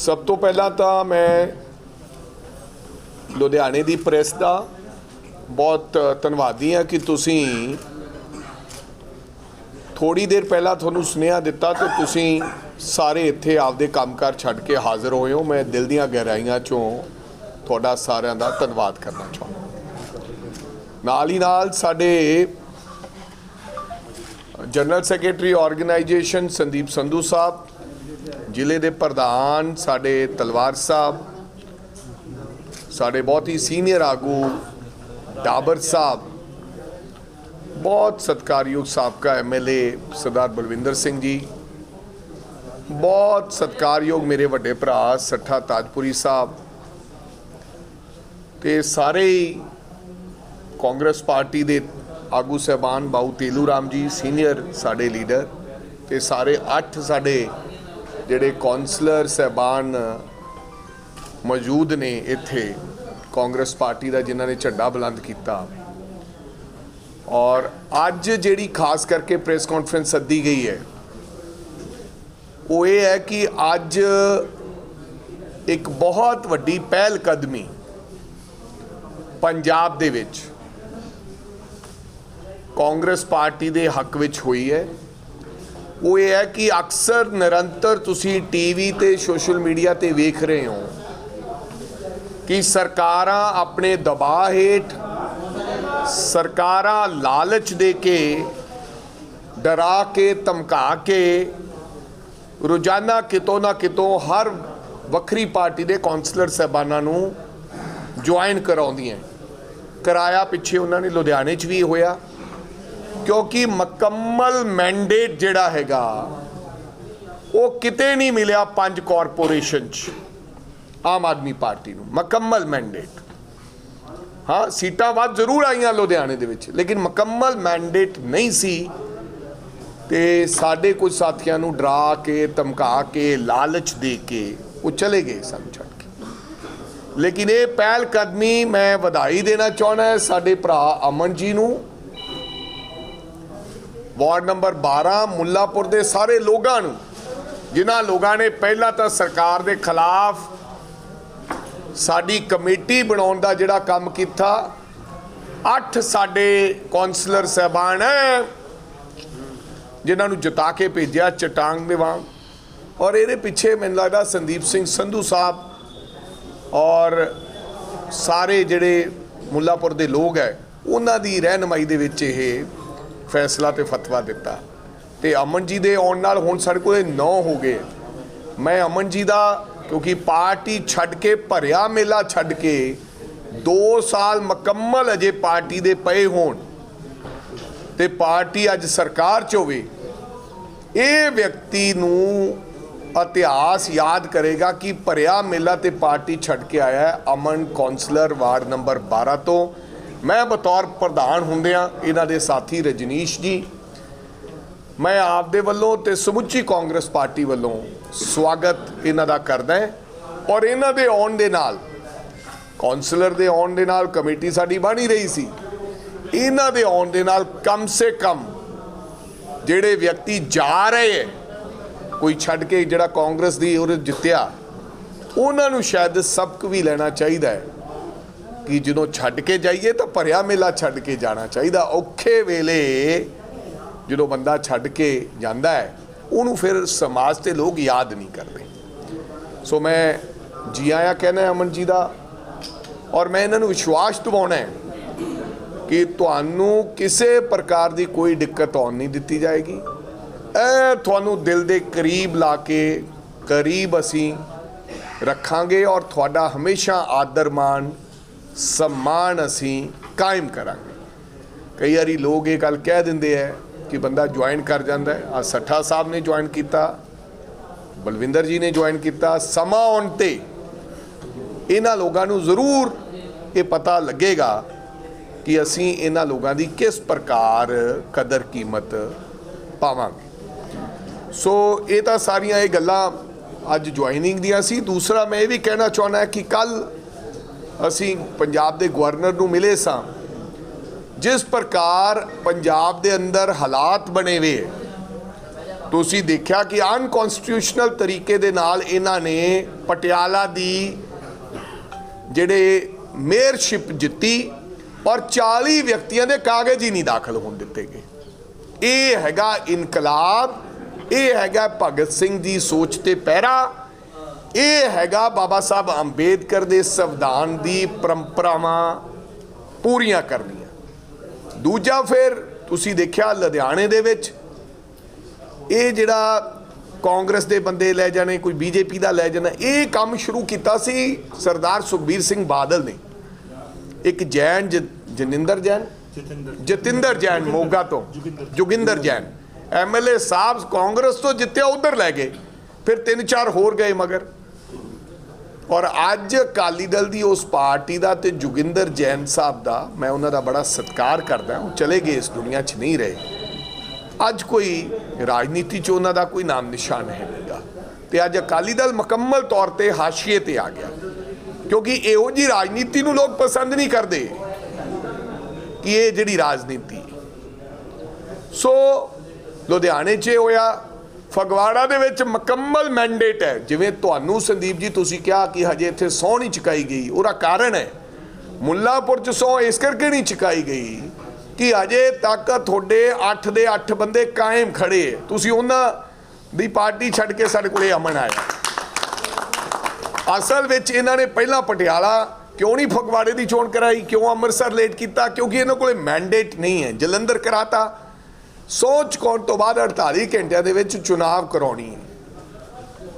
ਸਭ ਤੋਂ ਪਹਿਲਾਂ ਤਾਂ ਮੈਂ ਲੁਧਿਆਣੇ ਦੀ ਪ੍ਰੈਸ ਦਾ ਬਹੁਤ ਧੰਨਵਾਦੀ ਹਾਂ ਕਿ ਤੁਸੀਂ ਥੋੜੀ ਦੇਰ ਪਹਿਲਾਂ ਤੁਹਾਨੂੰ ਸੁਨੇਹਾ ਦਿੱਤਾ ਤੇ ਤੁਸੀਂ ਸਾਰੇ ਇੱਥੇ ਆਪਦੇ ਕੰਮਕਾਰ ਛੱਡ ਕੇ ਹਾਜ਼ਰ ਹੋਏ ਹੋ। ਮੈਂ ਦਿਲ ਦੀਆਂ ਗਹਿਰਾਈਆਂ ਚੋਂ ਤੁਹਾਡਾ ਸਾਰਿਆਂ ਦਾ ਧੰਨਵਾਦ ਕਰਨਾ ਚਾਹੁੰਦਾ ਨਾਲ ਹੀ ਨਾਲ ਸਾਡੇ general secretary organisation Sandeep Sandhu Sahib ਜ਼ਿਲ੍ਹੇ ਦੇ ਪ੍ਰਧਾਨ ਸਾਡੇ ਤਲਵਾਰ ਸਾਹਿਬ, ਸਾਡੇ ਬਹੁਤ ਹੀ ਸੀਨੀਅਰ ਆਗੂ ਡਾਬਰ ਸਾਹਿਬ, ਬਹੁਤ ਸਤਿਕਾਰਯੋਗ ਸਾਬਕਾ ਐਮਐਲਏ ਸਰਦਾਰ ਬਲਵਿੰਦਰ ਸਿੰਘ ਜੀ, ਬਹੁਤ ਸਤਿਕਾਰਯੋਗ ਮੇਰੇ ਵੱਡੇ ਭਰਾ ਸੱਠਾ ਤਾਜਪੁਰੀ ਸਾਹਿਬ ਤੇ ਸਾਰੇ ਹੀ ਕਾਂਗਰਸ ਪਾਰਟੀ ਦੇ ਆਗੂ ਸਹਿਬਾਨ ਬਾਊ ਤੇਲੂ ਰਾਮ ਜੀ, ਸੀਨੀਅਰ ਸਾਡੇ ਲੀਡਰ ਤੇ ਸਾਰੇ 8 ਸਾਡੇ ਜਿਹੜੇ ਕਾਉਂਸਲਰ ਸਹਿਬਾਨ ਮੌਜੂਦ ਨੇ ਇੱਥੇ ਕਾਂਗਰਸ ਪਾਰਟੀ ਦਾ, ਜਿਨ੍ਹਾਂ ਨੇ ਝੰਡਾ ਬੁਲੰਦ ਕੀਤਾ। ਔਰ ਅੱਜ ਜਿਹੜੀ ਖਾਸ ਕਰਕੇ ਪ੍ਰੈਸ ਕਾਨਫਰੰਸ ਸੱਦੀ ਗਈ ਹੈ, ਉਹ ਇਹ ਹੈ ਕਿ ਅੱਜ ਇੱਕ ਬਹੁਤ ਵੱਡੀ ਪਹਿਲ ਕਦਮੀ ਪੰਜਾਬ ਦੇ ਵਿੱਚ ਕਾਂਗਰਸ ਪਾਰਟੀ ਦੇ ਹੱਕ ਵਿੱਚ ਹੋਈ ਹੈ। ਉਹ ਇਹ ਹੈ ਕਿ ਅਕਸਰ ਨਿਰੰਤਰ ਤੁਸੀਂ ਟੀਵੀ ਤੇ ਸੋਸ਼ਲ ਮੀਡੀਆ ਤੇ ਵੇਖ ਰਹੇ ਹੋ ਕਿ ਸਰਕਾਰਾਂ ਆਪਣੇ ਦਬਾਅ ਹੇਠ ਸਰਕਾਰਾਂ ਲਾਲਚ ਦੇ ਕੇ, ਡਰਾ ਕੇ, ਧਮਕਾ ਕੇ ਰੋਜ਼ਾਨਾ ਕਿਤੋਂ ਨਾ ਕਿਤੋਂ ਹਰ ਵੱਖਰੀ ਪਾਰਟੀ ਦੇ ਕਾਉਂਸਲਰ ਸਹਿਬਾਨਾਂ ਨੂੰ ਜੁਆਇਨ ਕਰਾਉਂਦੀਆਂ। ਕਿਰਾਇਆ ਪਿੱਛੇ ਉਹਨਾਂ ਨੇ ਲੁਧਿਆਣੇ 'ਚ ਵੀ ਹੋਇਆ। ਕਿਉਂਕਿ ਮੁਕੰਮਲ ਮੈਂਡੇਟ ਜਿਹੜਾ ਹੈਗਾ, ਉਹ ਕਿਤੇ ਨਹੀਂ ਮਿਲਿਆ ਪੰਜ ਕਾਰਪੋਰੇਸ਼ਨ 'ਚ, ਆਮ ਆਦਮੀ ਪਾਰਟੀ ਨੂੰ, ਮੁਕੰਮਲ ਮੈਂਡੇਟ ਹਾਂ, ਸੀਟਾਂ ਵੱਧ ਜ਼ਰੂਰ ਆਈਆਂ ਲੁਧਿਆਣੇ ਦੇ ਵਿੱਚ, ਲੇਕਿਨ ਮੁਕੰਮਲ ਮੈਂਡੇਟ ਨਹੀਂ ਸੀ। ਤੇ ਸਾਡੇ ਕੁਝ ਸਾਥੀਆਂ ਨੂੰ ਡਰਾ ਕੇ, ਧਮਕਾ ਕੇ, ਲਾਲਚ ਦੇ ਕੇ ਉਹ ਚਲੇ ਗਏ ਸਾਨੂੰ ਛੱਡ ਕੇ। ਲੇਕਿਨ ਇਹ ਪਹਿਲ ਕਦਮੀ ਮੈਂ ਵਧਾਈ ਦੇਣਾ ਚਾਹੁੰਦਾ, ਸਾਡੇ ਭਰਾ ਅਮਨ ਜੀ ਨੂੰ ਵਾਰਡ ਨੰਬਰ 12 ਮੁੱਲਾਪੁਰ ਦੇ ਸਾਰੇ ਲੋਕਾਂ ਨੂੰ, ਜਿਨ੍ਹਾਂ ਲੋਕਾਂ ਨੇ ਪਹਿਲਾਂ ਤਾਂ ਸਰਕਾਰ ਦੇ ਖਿਲਾਫ ਸਾਡੀ ਕਮੇਟੀ ਬਣਾਉਣ ਦਾ ਜਿਹੜਾ ਕੰਮ ਕੀਤਾ, ਅੱਠ ਸਾਡੇ ਕਾਉਂਸਲਰ ਸਹਿਬਾਨ ਹੈ, ਜਿਨ੍ਹਾਂ ਨੂੰ ਜਿਤਾ ਕੇ ਭੇਜਿਆ ਚਟਾਂਗ ਦੇ ਵਾਂਗ। ਔਰ ਇਹਦੇ ਪਿੱਛੇ ਮੈਨੂੰ ਲੱਗਦਾ ਸੰਦੀਪ ਸਿੰਘ ਸੰਧੂ ਸਾਹਿਬ ਔਰ ਸਾਰੇ ਜਿਹੜੇ ਮੁੱਲਾਪੁਰ ਦੇ ਲੋਕ ਹੈ, ਉਹਨਾਂ ਦੀ ਰਹਿਨਮਾਈ ਦੇ ਵਿੱਚ ਇਹ ਫੈਸਲਾ ਤੇ ਫਤਵਾ ਦਿੱਤਾ। ਤੇ ਅਮਨ ਜੀ ਦੇ ਆਉਣ ਨਾਲ ਹੁਣ ਸਾਡੇ ਕੋਲ 9 ਹੋ ਗਏ। ਮੈਂ ਅਮਨ ਜੀ ਦਾ, ਕਿਉਂਕਿ ਪਾਰਟੀ ਛੱਡ ਕੇ ਭਰਿਆ ਮੇਲਾ ਛੱਡ ਕੇ 2 ਸਾਲ ਮੁਕੰਮਲ ਅਜੇ ਪਾਰਟੀ ਦੇ ਪਏ ਹੋਣ। ਤੇ ਪਾਰਟੀ ਅੱਜ ਸਰਕਾਰ 'ਚ ਹੋਵੇ, ਇਹ ਵਿਅਕਤੀ ਨੂੰ ਇਤਿਹਾਸ ਯਾਦ ਕਰੇਗਾ ਕਿ ਭਰਿਆ ਮੇਲਾ ਤੇ ਪਾਰਟੀ ਛੱਡ ਕੇ ਆਇਆ ਅਮਨ ਕਾਉਂਸਲਰ ਵਾਰਡ ਨੰਬਰ 12 ਤੋਂ। ਮੈਂ ਬਤੌਰ ਪ੍ਰਧਾਨ ਹੁੰਦਿਆਂ ਇਹਨਾਂ ਦੇ ਸਾਥੀ ਰਜਨੀਸ਼ ਜੀ। ਮੈਂ ਆਪ ਦੇ ਵੱਲੋਂ ਤੇ ਸਮੁੱਚੀ ਕਾਂਗਰਸ ਪਾਰਟੀ ਵੱਲੋਂ ਸਵਾਗਤ ਇਹਨਾਂ ਦਾ ਕਰਦਾ ਔਰ ਇਹਨਾਂ ਦੇ ਆਉਣ ਦੇ ਨਾਲ ਕਾਉਂਸਲਰ ਦੇ ਆਉਣ ਦੇ ਨਾਲ, ਕਮੇਟੀ ਸਾਡੀ ਬਣੀ ਰਹੀ ਸੀ। ਇਹਨਾਂ ਦੇ ਆਉਣ ਦੇ ਨਾਲ ਕਮ ਸੇ ਕਮ ਜਿਹੜੇ ਵਿਅਕਤੀ ਜਾ ਰਹੇ ਹੈ, ਕੋਈ ਛੱਡ ਕੇ ਜਿਹੜਾ ਕਾਂਗਰਸ ਦੀ ਉਹ ਜਿੱਤਿਆ, ਉਹਨਾਂ ਨੂੰ ਸ਼ਾਇਦ ਸਬਕ ਵੀ ਲੈਣਾ ਚਾਹੀਦਾ ਹੈ। ਕਿ ਜਦੋਂ ਛੱਡ ਕੇ ਜਾਈਏ ਤਾਂ ਭਰਿਆ ਮੇਲਾ ਛੱਡ ਕੇ ਜਾਣਾ ਚਾਹੀਦਾ। ਔਖੇ ਵੇਲੇ ਜਦੋਂ ਬੰਦਾ ਛੱਡ ਕੇ ਜਾਂਦਾ ਹੈ, ਉਹਨੂੰ ਫਿਰ ਸਮਾਜ ਤੇ ਲੋਕ ਯਾਦ ਨਹੀਂ ਕਰਦੇ। ਸੋ ਮੈਂ ਜੀ ਆਇਆਂ ਕਹਿੰਦਾ ਅਮਨ ਜੀ ਦਾ ਔਰ ਮੈਂ ਇਹਨਾਂ ਨੂੰ ਵਿਸ਼ਵਾਸ ਦਿਵਾਉਣਾ ਹੈ ਕਿ ਤੁਹਾਨੂੰ ਕਿਸੇ ਪ੍ਰਕਾਰ ਦੀ ਕੋਈ ਦਿੱਕਤ ਆਉਣ ਨਹੀਂ ਦਿੱਤੀ ਜਾਏਗੀ। ਇਹ ਤੁਹਾਨੂੰ ਦਿਲ ਦੇ ਕਰੀਬ ਲਾ ਕੇ ਕਰੀਬ ਅਸੀਂ ਰੱਖਾਂਗੇ ਔਰ ਤੁਹਾਡਾ ਹਮੇਸ਼ਾ ਆਦਰ ਮਾਣ ਸਨਮਾਨ ਅਸੀਂ ਕਾਇਮ ਕਰਾਂਗੇ। ਕਈ ਵਾਰੀ ਲੋਕ ਇਹ ਗੱਲ ਕਹਿ ਦਿੰਦੇ ਆ ਕਿ ਬੰਦਾ ਜੁਆਇਨ ਕਰ ਜਾਂਦਾ ਹੈ। ਆ ਸੱਠਾ ਸਾਹਿਬ ਨੇ ਜੁਆਇਨ ਕੀਤਾ, ਬਲਵਿੰਦਰ ਜੀ ਨੇ ਜੁਆਇਨ ਕੀਤਾ, ਸਮਾਂ ਆਉਣ ਤੇ ਇਹਨਾਂ ਲੋਕਾਂ ਨੂੰ ਜ਼ਰੂਰ ਇਹ ਪਤਾ ਲੱਗੇਗਾ ਕਿ ਅਸੀਂ ਇਹਨਾਂ ਲੋਕਾਂ ਦੀ ਕਿਸ ਪ੍ਰਕਾਰ ਕਦਰ ਕੀਮਤ ਪਾਵਾਂਗੇ। ਸੋ ਇਹ ਤਾਂ ਸਾਰੀਆਂ ਇਹ ਗੱਲਾਂ ਅੱਜ ਜੁਆਇਨਿੰਗ ਦੀਆਂ ਸੀ। ਦੂਸਰਾ ਮੈਂ ਇਹ ਵੀ ਕਹਿਣਾ ਚਾਹੁੰਦਾ ਕਿ ਕੱਲ ਅਸੀਂ ਪੰਜਾਬ ਦੇ ਗਵਰਨਰ ਨੂੰ ਮਿਲੇ ਸਾਂ। ਜਿਸ ਪ੍ਰਕਾਰ ਪੰਜਾਬ ਦੇ ਅੰਦਰ ਹਾਲਾਤ ਬਣੇ ਵੇ, ਤੁਸੀਂ ਦੇਖਿਆ ਕਿ ਅਨਕਨਸਟੀਟਿਊਸ਼ਨਲ ਤਰੀਕੇ ਦੇ ਨਾਲ ਇਹਨਾਂ ਨੇ ਪਟਿਆਲਾ ਦੀ ਜਿਹੜੇ ਮੇਅਰਸ਼ਿਪ ਜਿੱਤੀ ਔਰ 40 ਵਿਅਕਤੀਆਂ ਦੇ ਕਾਗਜ਼ ਹੀ ਨਹੀਂ ਦਾਖਲ ਹੋਣ ਦਿੱਤੇ ਗਏ। ਇਹ ਹੈਗਾ ਇਨਕਲਾਬ, ਇਹ ਹੈਗਾ ਭਗਤ ਸਿੰਘ ਦੀ ਸੋਚ ਤੇ ਪਹਿਰਾ ਇਹ ਹੈਗਾ ਬਾਬਾ ਸਾਹਿਬ ਅੰਬੇਦਕਰ ਦੇ ਸੰਵਿਧਾਨ ਦੀ ਪਰੰਪਰਾਵਾਂ ਪੂਰੀਆਂ ਕਰਨੀਆਂ। ਦੂਜਾ ਫਿਰ ਤੁਸੀਂ ਦੇਖਿਆ ਲੁਧਿਆਣੇ ਦੇ ਵਿੱਚ ਇਹ ਜਿਹੜਾ ਕਾਂਗਰਸ ਦੇ ਬੰਦੇ ਲੈ ਜਾਣੇ ਕੋਈ ਬੀਜੇਪੀ ਦਾ ਲੈ ਜਾਣਾ ਇਹ ਕੰਮ ਸ਼ੁਰੂ ਕੀਤਾ ਸੀ ਸਰਦਾਰ ਸੁਖਬੀਰ ਸਿੰਘ ਬਾਦਲ ਨੇ। ਇੱਕ ਜੈਨ ਜਨਿੰਦਰ ਜੈਨ? ਜਤਿੰਦਰ ਜੈਨ। ਮੋਗਾ ਤੋਂ। ਜੋਗਿੰਦਰ ਜੈਨ। ਐਮਐਲਏ ਸਾਹਿਬ ਕਾਂਗਰਸ ਤੋਂ ਜਿੱਤਿਆ ਉਧਰ ਲੈ ਗਏ। ਫਿਰ ਤਿੰਨ ਚਾਰ ਹੋਰ ਗਏ ਮਗਰ। ਔਰ ਅੱਜ ਅਕਾਲੀ ਦਲ ਦੀ ਉਸ ਪਾਰਟੀ ਦਾ ਤੇ ਜੋਗਿੰਦਰ ਜੈਨ ਸਾਹਿਬ ਦਾ, ਮੈਂ ਉਹਨਾਂ ਦਾ ਬੜਾ ਸਤਿਕਾਰ ਕਰਦਾ ਉਹ ਚਲੇ ਗਏ, ਇਸ ਦੁਨੀਆ 'ਚ ਨਹੀਂ ਰਹੇ। ਅੱਜ ਕੋਈ ਰਾਜਨੀਤੀ 'ਚ ਉਹਨਾਂ ਦਾ ਕੋਈ ਨਾਮ ਨਿਸ਼ਾਨ ਹੈ ਨਹੀਂਗਾ ਤੇ ਅੱਜ ਅਕਾਲੀ ਦਲ ਮੁਕੰਮਲ ਤੌਰ ਤੇ ਹਾਸ਼ੀਏ ਤੇ ਆ ਗਿਆ। ਕਿਉਂਕਿ ਇਹੋ ਜੀ ਰਾਜਨੀਤੀ ਨੂੰ ਲੋਕ ਪਸੰਦ ਨਹੀਂ ਕਰਦੇ ਕਿ ਇਹ ਜਿਹੜੀ ਰਾਜਨੀਤੀ। ਸੋ ਲੁਧਿਆਣੇ 'ਚ ਹੋਇਆ ਫਗਵਾੜਾ ਦੇ ਵਿੱਚ ਮੁਕੰਮਲ ਮੈਂਡੇਟ ਹੈ। ਜਿਵੇਂ ਤੁਹਾਨੂੰ ਸੰਦੀਪ ਜੀ ਤੁਸੀਂ ਕਿਹਾ ਕਿ ਹਜੇ ਇੱਥੇ ਸਹੁੰ ਨਹੀਂ ਚੁਕਾਈ ਗਈ, ਉਹਦਾ ਕਾਰਨ ਹੈ। ਮੁੱਲਾਪੁਰ 'ਚ ਸਹੁੰ ਇਸ ਕਰਕੇ ਨਹੀਂ ਚੁਕਾਈ ਗਈ ਕਿ ਹਜੇ ਤੱਕ ਤੁਹਾਡੇ 8 ਦੇ 8 ਬੰਦੇ ਕਾਇਮ ਖੜੇ ਤੁਸੀਂ ਉਹਨਾਂ ਦੀ ਪਾਰਟੀ ਛੱਡ ਕੇ ਸਾਡੇ ਕੋਲੇ ਅਮਨ ਆਇਆ ਅਸਲ ਵਿੱਚ ਇਹਨਾਂ ਨੇ ਪਹਿਲਾਂ ਪਟਿਆਲਾ ਕਿਉਂ ਨਹੀਂ ਫਗਵਾੜੇ ਦੀ ਚੋਣ ਕਰਾਈ, ਕਿਉਂ ਅੰਮ੍ਰਿਤਸਰ ਲੇਟ ਕੀਤਾ, ਕਿਉਂਕਿ ਇਹਨਾਂ ਕੋਲੇ ਮੈਂਡੇਟ ਨਹੀਂ ਹੈ। ਜਲੰਧਰ ਕਰਾਤਾ ਸੋਚ ਕੌਣ ਤੋਂ ਬਾਅਦ 48 ਘੰਟਿਆਂ ਦੇ ਵਿੱਚ ਚੁਣਾਵ ਕਰਾਉਣੀ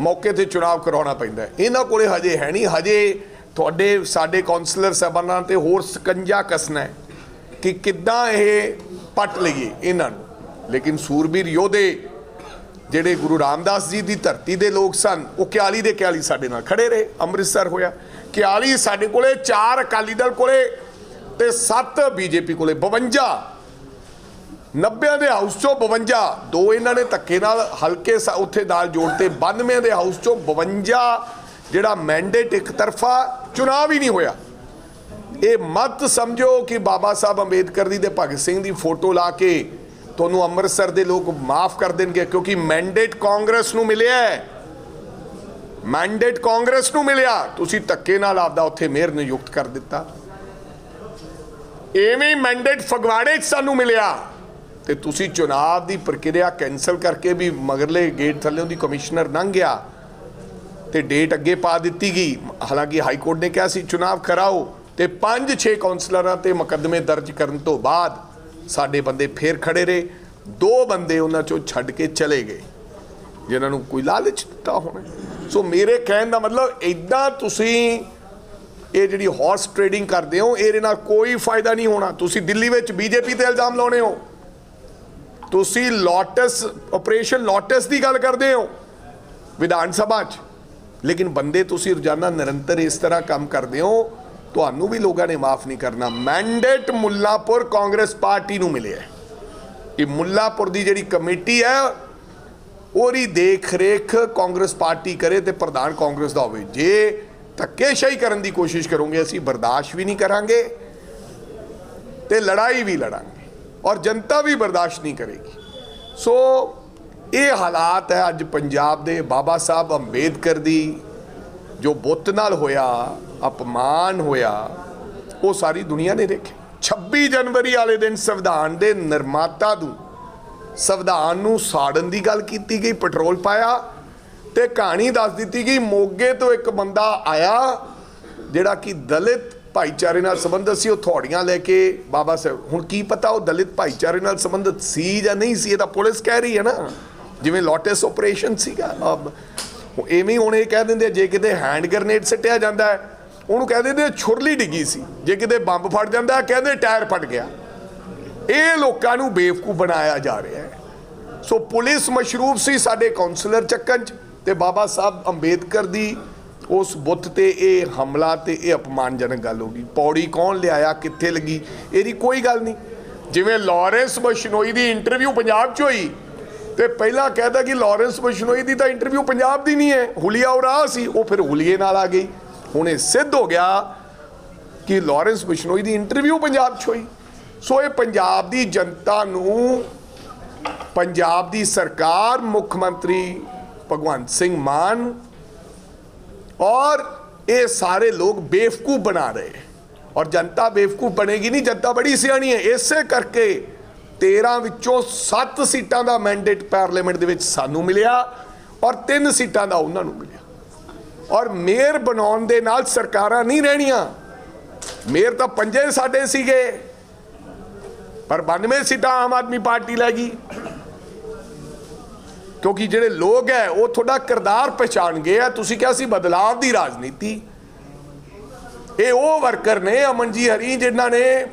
ਮੌਕੇ ਤੇ ਚੁਣਾਵ ਕਰਾਉਣਾ ਪੈਂਦਾ ਇਹਨਾਂ ਕੋਲੇ ਹਜੇ ਹੈ ਨਹੀਂ। ਹਜੇ ਤੁਹਾਡੇ, ਸਾਡੇ ਕਾਉਂਸਲਰ ਸਾਹਿਬਾਨਾਂ ਤੇ ਹੋਰ ਸਕੰਜਾ ਕਸਣਾ ਹੈ ਕਿ ਕਿੱਦਾਂ ਇਹ ਪੱਟ ਲਈਏ ਇਹਨਾਂ ਨੂੰ। ਲੇਕਿਨ ਸੂਰਬੀਰ ਯੋਧੇ ਜਿਹੜੇ ਗੁਰੂ ਰਾਮਦਾਸ ਜੀ ਦੀ ਧਰਤੀ ਦੇ ਲੋਕ ਸਨ, ਉਹ 41 ਦੇ 41 ਸਾਡੇ ਨਾਲ ਖੜੇ ਰਹੇ। ਅੰਮ੍ਰਿਤਸਰ ਹੋਇਆ। 41 ਸਾਡੇ ਕੋਲੇ, ਚਾਰ ਅਕਾਲੀ ਦਲ ਕੋਲੇ ਤੇ 7 ਬੀਜੇਪੀ ਕੋਲੇ 52 90 ਦੇ ਹਾਊਸ ਚੋਂ 52 ਦੋ ਇਹਨਾਂ ਨੇ ਧੱਕੇ ਨਾਲ ਹਲਕੇ ਸ- ਉੱਥੇ ਨਾਲ ਜੋੜਤੇ 92 ਦੇ ਹਾਊਸ ਚੋਂ 52 ਜਿਹੜਾ ਮੈਂਡੇਟ ਇੱਕ ਤਰਫਾ ਚੁਣਾਵ ਹੀ ਨਹੀਂ ਹੋਇਆ। ਇਹ ਮਤ ਸਮਝੋ ਕਿ ਬਾਬਾ ਸਾਹਿਬ ਅੰਬੇਦਕਰ ਦੀ ਤੇ ਭਗਤ ਸਿੰਘ ਦੀ ਫੋਟੋ ਲਾ ਕੇ ਤੁਹਾਨੂੰ ਅੰਮ੍ਰਿਤਸਰ ਦੇ ਲੋਕ ਮਾਫ ਕਰ ਦੇਣਗੇ, ਕਿਉਂਕਿ ਮੈਂਡੇਟ ਕਾਂਗਰਸ ਨੂੰ ਮਿਲਿਆ ਹੈ। ਮੈਂਡੇਟ ਕਾਂਗਰਸ ਨੂੰ ਮਿਲਿਆ। ਤੁਸੀਂ ਧੱਕੇ ਨਾਲ ਆਪਦਾ ਉੱਥੇ ਮੇਅਰ ਨਿਯੁਕਤ ਕਰ ਦਿੱਤਾ। ਐਵੇਂ ਮੈਂਡੇਟ ਫਗਵਾੜੇ 'ਚ ਸਾਨੂੰ ਮਿਲਿਆ। ਤੇ ਤੁਸੀਂ ਚੁਣਾਵ ਦੀ ਪ੍ਰਕਿਰਿਆ ਕੈਨਸਲ ਕਰਕੇ ਵੀ ਮਗਰਲੇ ਗੇਟ ਥੱਲੇੋਂ ਦੀ ਕਮਿਸ਼ਨਰ ਲੰਘ ਗਿਆ ਤੇ ਡੇਟ ਅੱਗੇ ਪਾ ਦਿੱਤੀ ਗਈ। ਹਾਲਾਂਕਿ ਹਾਈ ਕੋਰਟ ਨੇ ਕਿਹਾ ਸੀ, ਚੁਣਾਵ ਕਰਾਓ। ਤੇ 5-6 ਕਾਉਂਸਲਰਾਂ ਤੇ ਮੁਕੱਦਮੇ ਦਰਜ ਕਰਨ ਤੋਂ ਬਾਅਦ ਸਾਡੇ ਬੰਦੇ ਫੇਰ ਖੜੇ ਰਹੇ। ਦੋ ਬੰਦੇ ਉਹਨਾਂ ਚੋਂ ਛੱਡ ਕੇ ਚਲੇ ਗਏ, ਜਿਨ੍ਹਾਂ ਨੂੰ ਕੋਈ ਲਾਲਚ ਦਿੱਤਾ ਹੋਣਾ। ਸੋ ਮੇਰੇ ਕਹਿਣ ਦਾ ਮਤਲਬ ਇਦਾਂ ਤੁਸੀਂ ਇਹ ਜਿਹੜੀ ਹਾਰਸ ਟ੍ਰੇਡਿੰਗ ਕਰਦੇ ਹੋ, ਇਹਦੇ ਨਾਲ ਕੋਈ ਫਾਇਦਾ ਨਹੀਂ ਹੋਣਾ। ਤੁਸੀਂ ਦਿੱਲੀ ਵਿੱਚ ਬੀਜੇਪੀ ਤੇ ਇਲਜ਼ਾਮ ਲਾਉਣੇ ਹੋ। ਤੁਸੀਂ ਲੋਟਸ ਆਪਰੇਸ਼ਨ ਲੋਟਸ ਦੀ ਗੱਲ ਕਰਦੇ ਹੋ ਵਿਧਾਨ ਸਭਾ 'ਚ। ਲੇਕਿਨ ਬੰਦੇ ਤੁਸੀਂ ਰੋਜ਼ਾਨਾ ਨਿਰੰਤਰ ਇਸ ਤਰ੍ਹਾਂ ਕੰਮ ਕਰਦੇ ਹੋ, ਤੁਹਾਨੂੰ ਵੀ ਲੋਕਾਂ ਨੇ ਮਾਫ ਨਹੀਂ ਕਰਨਾ। ਮੈਂਡੇਟ ਮੁੱਲਾਪੁਰ ਕਾਂਗਰਸ ਪਾਰਟੀ ਨੂੰ ਮਿਲਿਆ ਇਹ ਮੁੱਲਾਪੁਰ ਦੀ ਜਿਹੜੀ ਕਮੇਟੀ ਹੈ, ਉਹਦੀ ਦੇਖ ਰੇਖ ਕਾਂਗਰਸ ਪਾਰਟੀ ਕਰੇ ਤੇ ਪ੍ਰਧਾਨ ਕਾਂਗਰਸ ਦਾ ਹੋਵੇ। ਜੇ ਧੱਕੇਸ਼ਾਹੀ ਕਰਨ ਦੀ ਕੋਸ਼ਿਸ਼ ਕਰੋਗੇ, ਅਸੀਂ ਬਰਦਾਸ਼ਤ ਵੀ ਨਹੀਂ ਕਰਾਂਗੇ ਤੇ ਲੜਾਈ ਵੀ ਲੜਾਂਗੇ। ਔਰ ਜਨਤਾ ਵੀ ਬਰਦਾਸ਼ਤ ਨਹੀਂ ਕਰੇਗੀ। ਸੋ ਇਹ ਹਾਲਾਤ ਹੈ, ਅੱਜ ਪੰਜਾਬ ਦੇ ਬਾਬਾ ਸਾਹਿਬ ਅੰਬੇਦਕਰ ਦੀ ਜੋ ਬੁੱਤ ਨਾਲ ਹੋਇਆ, ਅਪਮਾਨ ਹੋਇਆ, ਉਹ ਸਾਰੀ ਦੁਨੀਆ ਨੇ ਦੇਖਿਆ। 26 ਜਨਵਰੀ ਵਾਲੇ ਦਿਨ ਸੰਵਿਧਾਨ ਦੇ ਨਿਰਮਾਤਾ ਨੂੰ ਸੰਵਿਧਾਨ ਨੂੰ ਸਾੜਨ ਦੀ ਗੱਲ ਕੀਤੀ ਗਈ, ਪੈਟਰੋਲ ਪਾਇਆ ਤੇ ਕਹਾਣੀ ਦੱਸ ਦਿੱਤੀ ਗਈ, ਮੋਗੇ ਤੋਂ ਇੱਕ ਬੰਦਾ ਆਇਆ, ਜਿਹੜਾ ਕਿ ਦਲਿਤ ਭਾਈਚਾਰੇ ਨਾਲ ਸੰਬੰਧਿਤ ਸੀ, ਉਹ ਥੋੜੀਆਂ ਲੈ ਕੇ ਬਾਬਾ ਸਾਹਿਬ। ਹੁਣ ਕੀ ਪਤਾ ਉਹ ਦਲਿਤ ਭਾਈਚਾਰੇ ਨਾਲ ਸੰਬੰਧਿਤ ਸੀ ਜਾਂ ਨਹੀਂ ਸੀ, ਇਹ ਤਾਂ ਪੁਲਿਸ ਕਹਿ ਰਹੀ ਹੈ ਨਾ। ਜਿਵੇਂ ਲੋਟਸ ਆਪਰੇਸ਼ਨ ਸੀਗਾ, ਅਬ ਐਵੇਂ ਹੁਣ ਇਹ ਕਹਿ ਦਿੰਦੇ ਜੇ ਕਿਤੇ ਹੈਂਡ ਗ੍ਰਨੇਡ ਸਿੱਟਿਆ ਜਾਂਦਾ ਹੈ, ਉਹਨੂੰ ਕਹਿ ਦਿੰਦੇ ਛੁਰਲੀ ਡਿੱਗੀ ਸੀ। ਜੇ ਕਿਤੇ ਬੰਬ ਫਟ ਜਾਂਦਾ ਕਹਿੰਦੇ ਟਾਇਰ ਫਟ ਗਿਆ। ਇਹ ਲੋਕਾਂ ਨੂੰ ਬੇਵਕੂਫ ਬਣਾਇਆ ਜਾ ਰਿਹਾ ਹੈ। ਸੋ ਪੁਲਿਸ ਮਸ਼ਰੂਫ ਸੀ ਸਾਡੇ ਕਾਉਂਸਲਰ ਚੱਕਣ ਚ ਤੇ ਬਾਬਾ ਸਾਹਿਬ ਅੰਬੇਦਕਰ ਦੀ ਉਸ ਬੁੱਤ ਤੇ ਇਹ ਹਮਲਾ ਤੇ ਇਹ ਅਪਮਾਨਜਨਕ ਗੱਲ ਹੋ ਗਈ। ਪੌੜੀ ਕੌਣ ਲਿਆਇਆ, ਕਿੱਥੇ ਲੱਗੀ, ਇਹਦੀ ਕੋਈ ਗੱਲ ਨਹੀਂ। ਜਿਵੇਂ ਲਾਰੈਂਸ ਬਸ਼ਨੋਈ ਦੀ ਇੰਟਰਵਿਊ ਪੰਜਾਬ 'ਚ ਹੋਈ, ਤੇ ਪਹਿਲਾਂ ਕਹਿਦਾ ਕਿ ਲਾਰੈਂਸ ਬਸ਼ਨੋਈ ਦੀ ਤਾਂ ਇੰਟਰਵਿਊ ਪੰਜਾਬ ਦੀ ਨਹੀਂ ਹੈ। ਹੁਲੀਆ ਉਰਾ ਸੀ, ਉਹ ਫਿਰ ਹੁਲੀਏ ਨਾਲ ਆ ਗਈ। ਹੁਣ ਇਹ ਸਿੱਧ ਹੋ ਗਿਆ ਕਿ ਲਾਰੈਂਸ ਬਸ਼ਨੋਈ ਦੀ ਇੰਟਰਵਿਊ ਪੰਜਾਬ 'ਚ ਹੋਈ। ਸੋ ਇਹ ਪੰਜਾਬ ਦੀ ਜਨਤਾ ਨੂੰ, ਪੰਜਾਬ ਦੀ ਸਰਕਾਰ, ਮੁੱਖ ਮੰਤਰੀ ਭਗਵੰਤ ਸਿੰਘ ਮਾਨ ਔਰ ਇਹ ਸਾਰੇ ਲੋਕ ਬੇਵਕੂਫ ਬਣਾ ਰਹੇ ਹੈ। ਔਰ ਜਨਤਾ ਬੇਵਕੂਫ ਬਣੇਗੀ ਨਹੀਂ ਜਨਤਾ ਬੜੀ ਸਿਆਣੀ ਹੈ ਇਸੇ ਕਰਕੇ 13 ਵਿੱਚੋਂ 7 ਸੀਟਾਂ ਦਾ ਮੈਂਡੇਟ ਪਾਰਲੀਮੈਂਟ ਦੇ ਵਿੱਚ ਸਾਨੂੰ ਮਿਲਿਆ ਔਰ 3 ਸੀਟਾਂ ਦਾ ਉਹਨਾਂ ਨੂੰ ਮਿਲਿਆ ਔਰ ਮੇਅਰ ਬਣਾਉਣ ਦੇ ਨਾਲ ਸਰਕਾਰਾਂ ਨਹੀਂ ਰਹਿਣੀਆਂ ਮੇਅਰ ਤਾਂ ਪੰਜੇ ਸਾਡੇ ਸੀਗੇ ਪਰ 92 ਸੀਟਾਂ ਆਮ ਆਦਮੀ ਪਾਰਟੀ ਲੈ ਗਈ ਕਿਉਂਕਿ ਜਿਹੜੇ ਲੋਕ ਹੈ, ਉਹ ਤੁਹਾਡਾ ਕਿਰਦਾਰ ਪਛਾਣ ਗਏ ਆ। ਤੁਸੀਂ ਕਿਹਾ ਸੀ ਬਦਲਾਵ ਦੀ ਰਾਜਨੀਤੀ। ਇਹ ਉਹ ਵਰਕਰ ਨੇ, ਅਮਨ ਜੀ ਹਰੀ, ਜਿਨ੍ਹਾਂ ਨੇ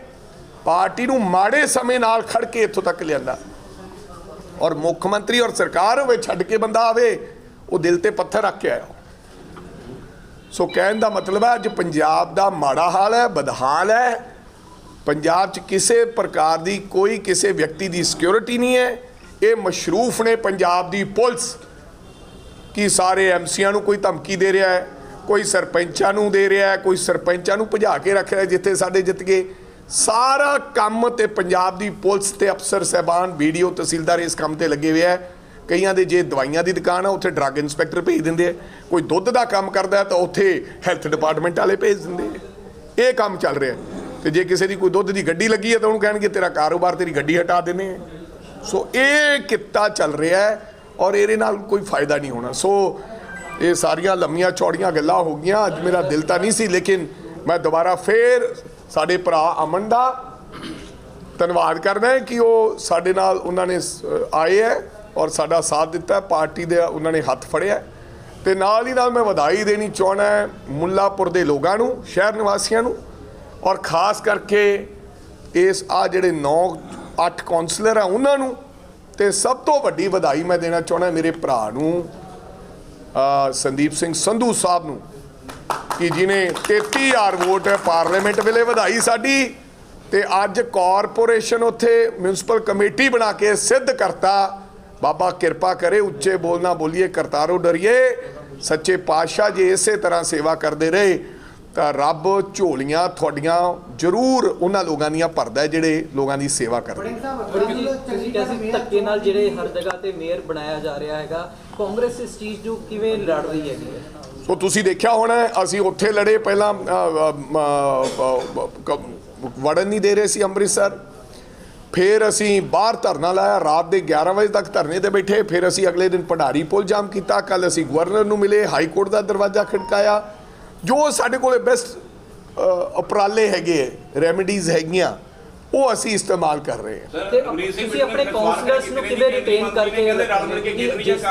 ਪਾਰਟੀ ਨੂੰ ਮਾੜੇ ਸਮੇਂ ਨਾਲ ਖੜ ਕੇ ਇੱਥੋਂ ਤੱਕ ਲਿਆਂਦਾ। ਔਰ ਮੁੱਖ ਮੰਤਰੀ ਔਰ ਸਰਕਾਰ ਹੋਵੇ, ਛੱਡ ਕੇ ਬੰਦਾ ਆਵੇ, ਉਹ ਦਿਲ ਤੇ ਪੱਥਰ ਰੱਖ ਕੇ ਆਇਆ। ਸੋ ਕਹਿਣ ਦਾ ਮਤਲਬ ਹੈ, ਅੱਜ ਪੰਜਾਬ ਦਾ ਮਾੜਾ ਹਾਲ ਹੈ, ਬਦਹਾਲ ਹੈ। ਪੰਜਾਬ 'ਚ ਕਿਸੇ ਪ੍ਰਕਾਰ ਦੀ ਕੋਈ ਕਿਸੇ ਵਿਅਕਤੀ ਦੀ ਸਿਕਿਉਰਿਟੀ ਨਹੀਂ ਹੈ। ਇਹ ਮਸ਼ਰੂਫ ਨੇ ਪੰਜਾਬ ਦੀ ਪੁਲਿਸ ਕਿ ਸਾਰੇ ਐਮਸੀਆਂ ਨੂੰ ਕੋਈ ਧਮਕੀ ਦੇ ਰਿਹਾ ਹੈ, ਕੋਈ ਸਰਪੰਚਾਂ ਨੂੰ ਦੇ ਰਿਹਾ ਹੈ, ਕੋਈ ਸਰਪੰਚਾਂ ਨੂੰ ਭਜਾ ਕੇ ਰੱਖ ਰਿਹਾ ਜਿੱਥੇ ਸਾਡੇ ਜਿੱਤ ਗਏ। ਸਾਰਾ ਕੰਮ ਤੇ ਪੰਜਾਬ ਦੀ ਪੁਲਿਸ ਤੇ ਅਫਸਰ ਸਹਿਬਾਨ ਵੀਡੀਓ ਤਹਿਸੀਲਦਾਰ ਇਸ ਕੰਮ ਤੇ ਲੱਗੇ ਹੋਏ ਹੈ। ਕਈਆਂ ਦੇ ਜੇ ਦਵਾਈਆਂ ਦੀ ਦੁਕਾਨ ਆ, ਉੱਥੇ ਡਰੱਗ ਇੰਸਪੈਕਟਰ ਭੇਜ ਦਿੰਦੇ ਆ। ਕੋਈ ਦੁੱਧ ਦਾ ਕੰਮ ਕਰਦਾ ਤਾਂ ਉੱਥੇ ਹੈਲਥ ਡਿਪਾਰਟਮੈਂਟ ਵਾਲੇ ਭੇਜ ਦਿੰਦੇ ਇਹ ਕੰਮ ਚੱਲ ਰਿਹਾ ਤੇ ਜੇ ਕਿਸੇ ਦੀ ਕੋਈ ਦੁੱਧ ਦੀ ਗੱਡੀ ਲੱਗੀ ਹੈ ਤਾਂ ਉਹਨੂੰ ਕਹਿਣਗੇ, ਤੇਰਾ ਕਾਰੋਬਾਰ, ਤੇਰੀ ਗੱਡੀ ਹਟਾ ਦਿੰਦੇ ਆ। ਸੋ ਇਹ ਕਿੱਤਾ ਚੱਲ ਰਿਹਾ ਹੈ ਔਰ ਇਹਦੇ ਨਾਲ ਕੋਈ ਫਾਇਦਾ ਨਹੀਂ ਹੋਣਾ। ਸੋ ਇਹ ਸਾਰੀਆਂ ਲੰਮੀਆਂ ਚੌੜੀਆਂ ਗੱਲਾਂ ਹੋ ਗਈਆਂ। ਅੱਜ ਮੇਰਾ ਦਿਲ ਤਾਂ ਨਹੀਂ ਸੀ, ਲੇਕਿਨ ਮੈਂ ਦੁਬਾਰਾ ਫੇਰ ਸਾਡੇ ਭਰਾ ਅਮਨ ਦਾ ਧੰਨਵਾਦ ਕਰਦਾ ਹਾਂ ਕਿ ਉਹ ਸਾਡੇ ਨਾਲ ਉਹਨਾਂ ਨੇ ਆਏ ਹੈ ਔਰ ਸਾਡਾ ਸਾਥ ਦਿੱਤਾ ਪਾਰਟੀ ਦੇ ਉਹਨਾਂ ਨੇ ਹੱਥ ਫੜਿਆ ਹੈ। ਤੇ ਨਾਲ ਹੀ ਨਾਲ ਮੈਂ ਵਧਾਈ ਦੇਣੀ ਚਾਹਣਾ ਮੁੱਲਾਪੁਰ ਦੇ ਲੋਕਾਂ ਨੂੰ, ਸ਼ਹਿਰ ਨਿਵਾਸੀਆਂ ਨੂੰ ਔਰ ਖਾਸ ਕਰਕੇ ਇਸ ਆ ਜਿਹੜੇ ਨੌ 8 ਕਾਉਂਸਲਰ ਆ ਉਹਨਾਂ ਨੂੰ ਤੇ ਸਭ ਤੋਂ ਵੱਡੀ ਵਧਾਈ ਮੈਂ ਦੇਣਾ ਚਾਹਣਾ ਮੇਰੇ ਭਰਾ ਨੂੰ ਸੰਦੀਪ ਸਿੰਘ ਸੰਧੂ ਸਾਹਿਬ ਨੂੰ, ਕਿ ਜਿਨੇ 33000 ਵੋਟ ਪਾਰਲੀਮੈਂਟ ਵੇਲੇ ਵਧਾਈ ਸਾਡੀ ਤੇ ਅੱਜ ਕਾਰਪੋਰੇਸ਼ਨ ਉੱਥੇ ਮਿਊਨਿਸਪਲ ਕਮੇਟੀ ਬਣਾ ਕੇ ਸਿੱਧ ਕਰਤਾ। ਬਾਬਾ ਕਿਰਪਾ ਕਰੇ, ਉੱਚੇ ਬੋਲਣਾ ਬੋਲੀਏ, ਕਰਤਾਰੋ ਡਰੀਏ, ਸੱਚੇ ਪਾਤਸ਼ਾਹ ਜੇ ਇਸੇ ਤਰ੍ਹਾਂ ਸੇਵਾ ਕਰਦੇ ਰਹੇ। ਰੱਬ ਝੋਲੀਆਂ ਤੁਹਾਡੀਆਂ ਜ਼ਰੂਰ ਉਹਨਾਂ ਲੋਕਾਂ ਦੀਆਂ ਭਰਦਾ ਹੈ ਜਿਹੜੇ ਲੋਕਾਂ ਦੀ ਸੇਵਾ ਕਰਦੇ ਧੱਕੇ ਨਾਲ ਜਿਹੜੇ ਹਰ ਜਗ੍ਹਾ ਤੇ ਮੇਅਰ ਬਣਾਇਆ ਜਾ ਰਿਹਾ ਹੈਗਾ ਕਾਂਗਰਸ ਇਸ ਚੀਜ਼ ਨੂੰ ਕਿਵੇਂ ਲੜ ਰਹੀ ਹੈਗੀ ਸੋ ਤੁਸੀਂ ਦੇਖਿਆ ਹੋਣਾ ਅਸੀਂ ਉੱਥੇ ਲੜੇ ਪਹਿਲਾਂ ਵੜਨ ਨਹੀਂ ਦੇ ਰਹੇ ਸੀ ਅੰਮ੍ਰਿਤਸਰ। ਫਿਰ ਅਸੀਂ ਬਾਹਰ ਧਰਨਾ ਲਾਇਆ ਰਾਤ ਦੇ 11 ਵਜੇ ਤੱਕ ਧਰਨੇ ਤੇ ਬੈਠੇ ਫਿਰ ਅਸੀਂ ਅਗਲੇ ਦਿਨ ਭੰਡਾਰੀ ਪੁਲ ਜਾਮ ਕੀਤਾ ਕੱਲ ਅਸੀਂ ਗਵਰਨਰ ਨੂੰ ਮਿਲੇ ਹਾਈ ਕੋਰਟ ਦਾ ਦਰਵਾਜ਼ਾ ਖੜਕਾਇਆ। ਜੋ ਸਾਡੇ ਕੋਲੇ ਬੈਸਟ ਉਪਰਾਲੇ ਹੈਗੇ ਰੈਮੇਡੀਜ਼ ਹੈਗੀਆਂ ਉਹ ਅਸੀਂ ਇਸਤੇਮਾਲ ਕਰ ਰਹੇ ਹਾਂ। ਤੇ ਤੁਸੀਂ ਆਪਣੇ ਕਾਉਂਸਲਰਸ ਨੂੰ ਕਿਵੇਂ ਰਿਟੇਨ ਕਰਕੇ ਜਿਸ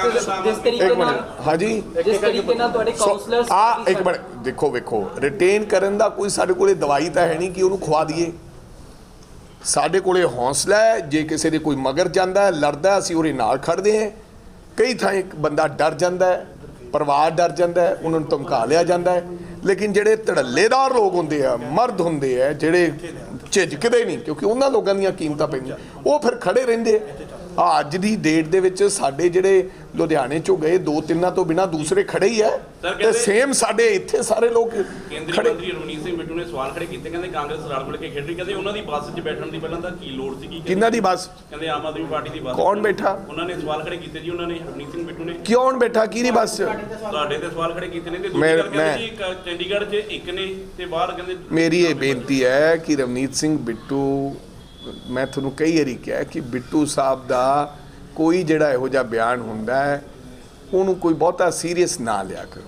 ਤਰੀਕੇ ਨਾਲ ਹਾਂਜੀ। ਜਿਸ ਤਰੀਕੇ ਨਾਲ ਤੁਹਾਡੇ ਕਾਉਂਸਲਰਸ ਆ ਇੱਕ ਮਿੰਟ ਦੇਖੋ ਵੇਖੋ ਰਿਟੇਨ ਕਰਨ ਦਾ ਕੋਈ ਸਾਡੇ ਕੋਲੇ ਦਵਾਈ ਤਾਂ ਹੈ ਨਹੀਂ ਕਿ ਉਹਨੂੰ ਖਵਾ ਦਈਏ। ਸਾਡੇ ਕੋਲੇ ਹੌਸਲਾ ਹੈ ਜੇ ਕਿਸੇ ਦੇ ਕੋਈ ਮਗਰ ਜਾਂਦਾ ਹੈ ਲੜਦਾ ਹੈ, ਅਸੀਂ ਉਹਦੇ ਨਾਲ ਖੜਦੇ ਹਾਂ। ਕਈ ਥਾਂ ਇੱਕ ਬੰਦਾ ਡਰ ਜਾਂਦਾ ਹੈ ਪਰਿਵਾਰ ਡਰ ਜਾਂਦਾ ਹੈ, ਉਹਨਾਂ ਨੂੰ ਧਮਕਾ ਲਿਆ ਜਾਂਦਾ ਹੈ। ਲੇਕਿਨ ਜਿਹੜੇ ਧੜੱਲੇਦਾਰ ਲੋਕ ਹੁੰਦੇ ਆ, ਮਰਦ ਹੁੰਦੇ ਆ, ਜਿਹੜੇ ਝਿਜਕਦੇ ਨਹੀਂ, ਕਿਉਂਕਿ ਉਹਨਾਂ ਲੋਕਾਂ ਦੀਆਂ ਕੀਮਤਾਂ ਪੈਂਦੀਆਂ, ਉਹ ਫਿਰ ਖੜੇ ਰਹਿੰਦੇ ਆ। ਅੱਜ ਦੀ ਡੇਟ ਦੇ ਵਿੱਚ ਸਾਡੇ ਜਿਹੜੇ ਲੁਧਿਆਣੇ ਚੋਂ ਗਏ ਦੋ ਤਿੰਨਾਂ ਤੋਂ ਬਿਨਾ ਦੂਸਰੇ ਖੜੇ ਹੀ ਹੈ ਤੇ ਸੇਮ ਸਾਡੇ ਇੱਥੇ ਸਾਰੇ ਲੋਕ ਕੇਂਦਰੀ ਖੜੇ ਮੰਤਰੀ ਰਵਨੀਤ ਸਿੰਘ ਬਿੱਟੂ ਨੇ ਸਵਾਲ ਖੜੇ ਕੀਤੇ ਕਹਿੰਦੇ ਕਾਂਗਰਸ ਰਲ ਮਿਲ ਕੇ ਖੇਡ ਰਹੀ ਕਹਿੰਦੇ ਉਹਨਾਂ ਦੀ ਬੱਸ 'ਚ ਬੈਠਣ ਦੀ ਪਹਿਲਾਂ ਤਾਂ ਕੀ ਲੋੜ ਸੀਗੀ ਕਿੰਨਾਂ ਦੀ ਬੱਸ? ਕਹਿੰਦੇ ਆਮ ਆਦਮੀ ਪਾਰਟੀ ਦੀ ਬੱਸ। ਕੌਣ ਬੈਠਾ? ਉਹਨਾਂ ਨੇ ਸਵਾਲ ਖੜੇ ਕੀਤੇ ਜੀ ਉਹਨਾਂ ਨੇ ਰਵਨੀਤ ਸਿੰਘ ਬਿੱਟੂ ਨੇ। ਕਿਉਂ ਬੈਠਾ? ਕਿਹਦੀ ਬੱਸ 'ਚ? ਤੁਹਾਡੇ ਤੇ ਸਵਾਲ ਖੜੇ ਕੀਤੇ ਨੇ ਤੇ ਦੂਜੀ ਗੱਲ ਕਹਿੰਦੇ ਮੈਂ- ਜੀ ਇੱਕ ਚੰਡੀਗੜ੍ਹ 'ਚ ਇੱਕ ਨੇ ਤੇ ਬਾਹਰ ਕਹਿੰਦੇ ਮੇਰੀ ਇਹ ਬੇਨਤੀ ਹੈ ਕਿ ਰਵਨੀਤ ਸਿੰਘ ਬਿੱਟੂ ਮੈਂ ਤੁਹਾਨੂੰ ਕਈ ਵਾਰੀ ਕਿਹਾ ਕਿ ਬਿੱਟੂ ਸਾਹਿਬ ਦਾ ਕੋਈ ਜਿਹੜਾ ਇਹੋ ਜਿਹਾ ਬਿਆਨ ਹੁੰਦਾ ਹੈ ਉਹਨੂੰ ਕੋਈ ਬਹੁਤਾ ਸੀਰੀਅਸ ਨਾ ਲਿਆ ਕਰੋ।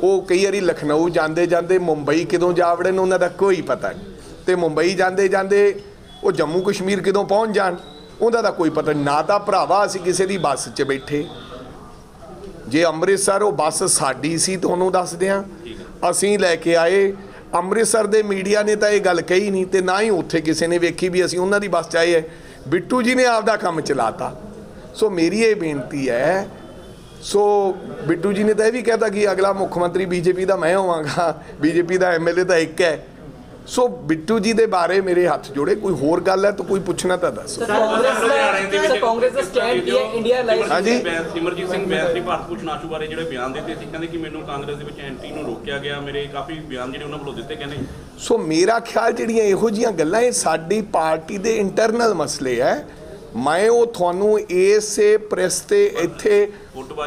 ਉਹ ਕਈ ਵਾਰੀ ਲਖਨਊ ਜਾਂਦੇ ਜਾਂਦੇ ਮੁੰਬਈ ਕਿਦੋਂ ਜਾ ਵੜਨ ਉਹਨਾਂ ਦਾ ਕੋਈ ਪਤਾ ਨਹੀਂ। ਤੇ ਮੁੰਬਈ ਜਾਂਦੇ ਜਾਂਦੇ ਉਹ ਜੰਮੂ ਕਸ਼ਮੀਰ ਕਿਦੋਂ ਪਹੁੰਚ ਜਾਣ ਉਹਦਾ ਤਾਂ ਕੋਈ ਪਤਾ ਨਹੀਂ। ਨਾ ਤਾਂ ਭਰਾਵਾ ਅਸੀਂ ਕਿਸੇ ਦੀ ਬੱਸ 'ਚ ਬੈਠੇ। ਜੇ ਅੰਮ੍ਰਿਤਸਰ ਉਹ ਬੱਸ ਸਾਡੀ ਸੀ ਤੁਹਾਨੂੰ ਦੱਸ ਦਿਆਂ। ਅਸੀਂ ਲੈ ਕੇ ਆਏ ਅੰਮ੍ਰਿਤਸਰ ਦੇ ਮੀਡੀਆ ਨੇ ਤਾਂ ਇਹ ਗੱਲ ਕਹੀ ਨਹੀਂ ਤੇ ਨਾ ਹੀ ਉੱਥੇ ਕਿਸੇ ਨੇ ਵੇਖੀ ਵੀ ਅਸੀਂ ਉਹਨਾਂ ਦੀ ਬੱਸ 'ਚ ਹੈ ਬਿੱਟੂ ਜੀ ਨੇ ਆਪਦਾ ਕੰਮ ਚਲਾਤਾ। ਸੋ ਮੇਰੀ ਇਹ ਬੇਨਤੀ ਹੈ ਸੋ ਬਿੱਟੂ ਜੀ ਨੇ ਤਾਂ ਇਹ ਵੀ ਕਹਿਤਾ ਕਿ ਅਗਲਾ ਮੁੱਖ ਮੰਤਰੀ ਬੀਜੇਪੀ ਦਾ ਮੈਂ ਹੋਵਾਂਗਾ, ਬੀਜੇਪੀ ਦਾ ਐਮਐਲਏ ਤਾਂ ਇੱਕ ਹੈ ਸੋ ਬਿੱਟੂ ਜੀ ਦੇ ਬਾਰੇ ਮੇਰੇ ਹੱਥ ਜੋੜੇ ਕੋਈ ਹੋਰ ਗੱਲ ਹੈ ਤਾਂ ਕੋਈ ਪੁੱਛਣਾ ਤਾਂ ਦੱਸ। ਕਾਂਗਰਸ ਦਾ ਸਟੈਂਡ ਕੀ ਹੈ ਇੰਡੀਆ ਲਾਈਕ ਹਾਂਜੀ। ਸਿਮਰਜੀਤ ਸਿੰਘ ਬੈਂਸ ਨੇ ਭਾਰਤ ਭੂਸ਼ਣ ਆਸ਼ੂ ਬਾਰੇ ਜਿਹੜੇ ਬਿਆਨ ਦਿੱਤੇ ਸੀ ਕਹਿੰਦੇ ਕਿ ਮੈਨੂੰ ਕਾਂਗਰਸ ਦੇ ਵਿੱਚ ਐਂਟਰੀ ਨੂੰ ਰੋਕਿਆ ਗਿਆ ਮੇਰੇ ਕਾਫੀ ਬਿਆਨ ਜਿਹੜੇ ਉਹਨਾਂ ਵੱਲੋਂ ਦਿੱਤੇ ਕਹਿੰਦੇ। ਸੋ ਮੇਰਾ ਖਿਆਲ ਜਿਹੜੀਆਂ ਇਹੋ ਜੀਆਂ ਗੱਲਾਂ ਇਹ ਸਾਡੀ ਪਾਰਟੀ ਦੇ ਇੰਟਰਨਲ ਮਸਲੇ ਹੈ। ਮੈਂ ਉਹ ਤੁਹਾਨੂੰ ਇਸੇ ਪ੍ਰੈਸ ਤੇ ਇੱਥੇ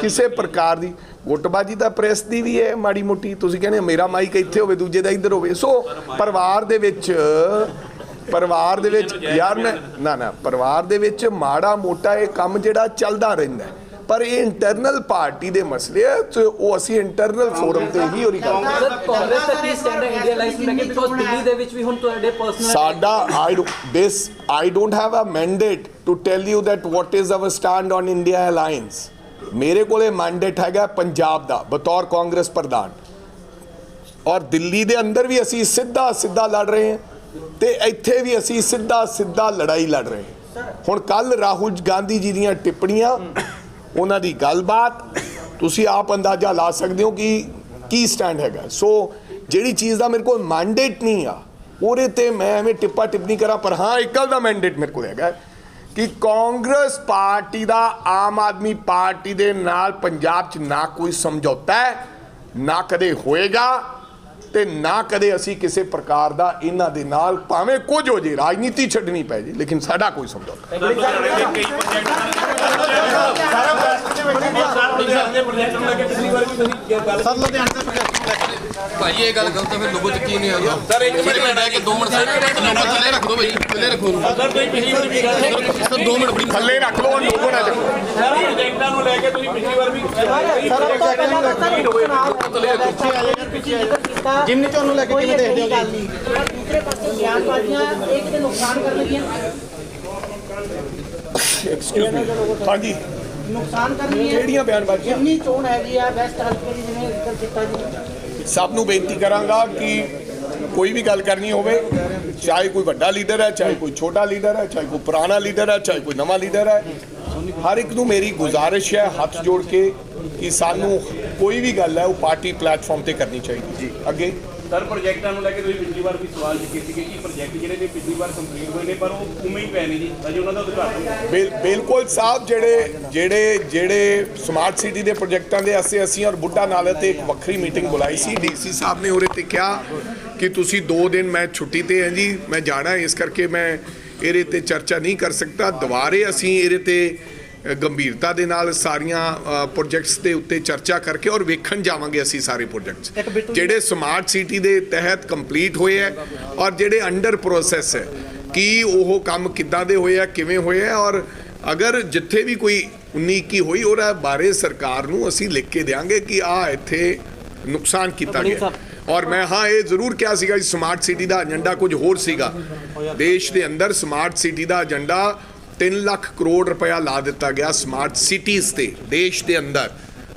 ਕਿਸੇ ਪ੍ਰਕਾਰ ਦੀ ਗੁੱਟਬਾਜੀ ਦਾ ਪ੍ਰੈਸ ਦੀ ਵੀ ਹੈ ਮਾੜੀ ਮੋਟੀ। ਤੁਸੀਂ ਕਹਿੰਦੇ ਮੇਰਾ ਮਾਈਕ ਇੱਥੇ ਹੋਵੇ ਦੂਜੇ ਦਾ ਇੱਧਰ ਹੋਵੇ। ਸੋ ਪਰਿਵਾਰ ਦੇ ਵਿੱਚ ਪਰਿਵਾਰ ਦੇ ਵਿੱਚ ਯਾਰ ਮੈਂ ਨਾ ਨਾ ਪਰਿਵਾਰ ਦੇ ਵਿੱਚ ਮਾੜਾ ਮੋਟਾ ਇਹ ਕੰਮ ਜਿਹੜਾ ਚੱਲਦਾ ਰਹਿੰਦਾ। ਪਰ ਇਹ ਇੰਟਰਨਲ ਪਾਰਟੀ ਦੇ ਮਸਲੇ ਆ ਤੇ ਉਹ ਅਸੀਂ ਇੰਟਰਨਲ ਫੋਰਮ ਤੇ ਹੀ ਉਹਦੀ ਗੱਲ ਸਰ ਕਾਂਗਰਸ ਦਾ ਕੀ ਸਟੈਂਡ ਹੈ ਇੰਡੀਆ ਲਾਈਫ ਲੈ ਕੇ? ਬਿਕੋਜ਼ ਦਿੱਲੀ ਦੇ ਵਿੱਚ ਵੀ ਹੁਣ ਤੁਹਾਡੇ ਪਰਸਨਲ ਸਾਡਾ I this I don't have a mandate to tell you that what is our stand on india alliance ਮੇਰੇ ਕੋਲੇ ਮੈਂਡੇਟ ਹੈਗਾ ਪੰਜਾਬ ਦਾ, ਬਤੌਰ ਕਾਂਗਰਸ ਪ੍ਰਧਾਨ। ਔਰ ਦਿੱਲੀ ਦੇ ਅੰਦਰ ਵੀ ਅਸੀਂ ਸਿੱਧਾ ਸਿੱਧਾ ਲੜ ਰਹੇ ਹਾਂ ਤੇ ਇੱਥੇ ਵੀ ਅਸੀਂ ਸਿੱਧਾ ਸਿੱਧਾ ਲੜਾਈ ਲੜ ਰਹੇ ਹਾਂ। ਹੁਣ ਕੱਲ ਰਾਹੁਲ ਗਾਂਧੀ ਜੀ ਦੀਆਂ ਟਿੱਪਣੀਆਂ, ਉਹਨਾਂ ਦੀ ਗੱਲਬਾਤ, ਤੁਸੀਂ ਆਪ ਅੰਦਾਜ਼ਾ ਲਾ ਸਕਦੇ ਹੋ ਕਿ ਕੀ ਸਟੈਂਡ ਹੈਗਾ। ਸੋ ਜਿਹੜੀ ਚੀਜ਼ ਦਾ ਮੇਰੇ ਕੋਲ ਮੈਂਡੇਟ ਨਹੀਂ ਆ, ਉਹਦੇ ਤੇ ਮੈਂ ਐਵੇਂ ਟਿੱਪਾ ਟਿੱਪਣੀ ਕਰਾਂ, ਪਰ ਹਾਂ, ਇੱਕ ਗੱਲ ਦਾ ਮੈਂਡੇਟ ਮੇਰੇ ਕੋਲ ਹੈਗਾ। ਕਿ ਕਾਂਗਰਸ ਪਾਰਟੀ ਦਾ ਆਮ ਆਦਮੀ ਪਾਰਟੀ ਦੇ ਨਾਲ ਪੰਜਾਬ 'ਚ ਨਾ ਕੋਈ ਸਮਝੌਤਾ ਹੈ ਨਾ ਕਦੇ ਹੋਏਗਾ ਤੇ ਨਾ ਕਦੇ ਅਸੀਂ ਕਿਸੇ ਪ੍ਰਕਾਰ ਦਾ ਇਹਨਾਂ ਦੇ ਨਾਲ ਭਾਵੇਂ ਕੁਝ ਹੋ ਜੇ ਰਾਜਨੀਤੀ ਛੱਡਣੀ ਪੈ ਜੇ ਲੇਕਿਨ ਸਾਡਾ ਕੋਈ ਸਮਝੌਤਾ ਭਾਈ ਇਹ ਗੱਲ ਗਲਤ ਹੈ ਫਿਰ ਲੋਗੋ ਚ ਕੀ ਨਹੀਂ ਆਉਂਦਾ। ਸਰ ਇੱਕ ਮਿੰਟ ਰਹਿ ਕੇ 2 ਮਿੰਟ ਸਰ ਲੋਗੋ ਥੱਲੇ ਰੱਖ ਦਿਓ ਭਾਈ ਥੱਲੇ ਰੱਖੋ ਸਰ ਤੁਸੀਂ ਪਿਛਲੀ ਵਾਰ ਵੀ ਗੱਲ ਸਰ 2 ਮਿੰਟ ਬੜੀ ਥੱਲੇ ਰੱਖ ਲਓ ਲੋਗੋ ਨਾ ਚੱਕੋ ਪ੍ਰੋਜੈਕਟਾਂ ਨੂੰ ਲੈ ਕੇ ਤੁਸੀਂ ਪਿਛਲੀ ਵਾਰ ਵੀ ਜਿਮਨੀ ਚੋਂ ਨੂੰ ਲੈ ਕੇ ਕਿਵੇਂ ਦੇਖਦੇ ਹੋ ਜੀ ਦੂਸਰੇ ਪਾਸੇ ਬਿਆਨਬਾਜ਼ੀਆਂ ਇੱਕ ਦੇ ਨੁਕਸਾਨ ਕਰਨਗੀਆਂ ਐਕਸਕਿਊਜ਼ ਮੀ ਹਾਂਜੀ। ਨੁਕਸਾਨ ਕਰਨਗੀਆਂ ਕਿਹੜੀਆਂ ਬਿਆਨਬਾਜ਼ੀਆਂ? ਜਿਮਨੀ ਚੋਣ ਹੈਗੀ ਆ ਹਲਕੇ ਦੀ ਜਿਵੇਂ ਜ਼ਿਕਰ ਕੀਤਾ ਜੀ? ਸਭ ਨੂੰ ਬੇਨਤੀ ਕਰਾਂਗਾ ਕਿ ਕੋਈ ਵੀ ਗੱਲ ਕਰਨੀ ਹੋਵੇ, ਚਾਹੇ ਕੋਈ ਵੱਡਾ ਲੀਡਰ ਹੈ, ਚਾਹੇ ਕੋਈ ਛੋਟਾ ਲੀਡਰ ਹੈ, ਚਾਹੇ ਕੋਈ ਪੁਰਾਣਾ ਲੀਡਰ ਹੈ, ਚਾਹੇ ਕੋਈ ਨਵਾਂ ਲੀਡਰ ਹੈ, ਹਰ ਇੱਕ ਨੂੰ ਮੇਰੀ ਗੁਜ਼ਾਰਿਸ਼ ਹੈ, ਹੱਥ ਜੋੜ ਕੇ ਕਿ ਸਾਨੂੰ ਕੋਈ ਵੀ ਗੱਲ ਹੈ, ਉਹ ਪਾਰਟੀ ਪਲੇਟਫਾਰਮ ਤੇ ਕਰਨੀ ਚਾਹੀਦੀ ਜੀ ਅੱਗੇ ਸਰ, ਪ੍ਰੋਜੈਕਟਾਂ ਨੂੰ ਲੈ ਕੇ ਤੁਸੀਂ ਪਿਛਲੀ ਵਾਰ ਵੀ ਸਵਾਲ ਚੁੱਕੇ ਸੀਗੇ ਕਿ ਪ੍ਰੋਜੈਕਟ ਜਿਹੜੇ ਨੇ ਪਿਛਲੀ ਵਾਰ ਕੰਪਲੀਟ ਹੋਏ ਨੇ, ਪਰ ਉਹ ਉਵੇਂ ਹੀ ਪਏ ਨੇ ਜੀ। ਅਜੇ ਉਹਨਾਂ ਦਾ ਉਦਘਾਟਨ ਬਿਲਕੁਲ ਸਾਹਿਬ, ਜਿਹੜੇ ਜਿਹੜੇ ਜਿਹੜੇ ਸਮਾਰਟ ਸਿਟੀ ਦੇ ਪ੍ਰੋਜੈਕਟਾਂ ਦੇ ਅਸੀਂ ਅਸੀਂ ਔਰ ਬੁੱਢਾ ਨਾਲੇ ਤੇ ਇੱਕ ਵੱਖਰੀ ਮੀਟਿੰਗ ਬੁਲਾਈ ਸੀ, ਡੀਸੀ ਸਾਹਿਬ ਨੇ ਉਹਦੇ ਤੇ ਕਿਹਾ ਕਿ ਤੁਸੀਂ 2 ਦਿਨ ਮੈਂ ਛੁੱਟੀ ਤੇ ਹਾਂ ਜੀ, ਮੈਂ ਜਾਣਾ, ਇਸ ਕਰਕੇ ਮੈਂ ਇਹਦੇ ਤੇ ਚਰਚਾ ਨਹੀਂ ਕਰ ਸਕਦਾ। ਦੁਬਾਰੇ ਅਸੀਂ ਇਹਦੇ ਤੇ ਗੰਭੀਰਤਾ ਦੇ ਨਾਲ ਸਾਰੀਆਂ ਪ੍ਰੋਜੈਕਟਸ ਦੇ ਉੱਤੇ ਚਰਚਾ ਕਰਕੇ ਔਰ ਵੇਖਣ ਜਾਵਾਂਗੇ ਅਸੀਂ ਸਾਰੇ ਪ੍ਰੋਜੈਕਟਸ ਜਿਹੜੇ ਸਮਾਰਟ ਸਿਟੀ ਦੇ ਤਹਿਤ ਕੰਪਲੀਟ ਹੋਏ ਹੈ ਔਰ ਜਿਹੜੇ ਅੰਡਰ ਪ੍ਰੋਸੈਸ ਹੈ ਕੀ ਉਹ ਕੰਮ ਕਿੱਦਾਂ ਦੇ ਹੋਏ ਆ ਕਿਵੇਂ ਹੋਏ ਆ ਔਰ ਅਗਰ ਜਿੱਥੇ ਵੀ ਕੋਈ 19 ਕੀ ਹੋਈ ਉਹਦਾ ਬਾਰੇ ਸਰਕਾਰ ਨੂੰ ਅਸੀਂ ਲਿਖ ਕੇ ਦੇਾਂਗੇ ਕਿ ਆ ਇੱਥੇ ਨੁਕਸਾਨ ਕੀਤਾ ਗਿਆ। ਔਰ ਮੈਂ ਹਾਂ ਇਹ ਜ਼ਰੂਰ ਕਿਹਾ ਸੀਗਾ ਸਮਾਰਟ ਸਿਟੀ ਦਾ ਏਜੰਡਾ ਕੁਝ ਹੋਰ ਸੀਗਾ। ਦੇਸ਼ ਦੇ ਅੰਦਰ ਸਮਾਰਟ ਸਿਟੀ ਦਾ ਏਜੰਡਾ 3 ਲੱਖ ਕਰੋੜ ਰੁਪਇਆ ਲਾ ਦਿੱਤਾ ਗਿਆ ਸਮਾਰਟ ਸਿਟੀਜ਼ ਤੇ, ਦੇਸ਼ ਦੇ ਅੰਦਰ।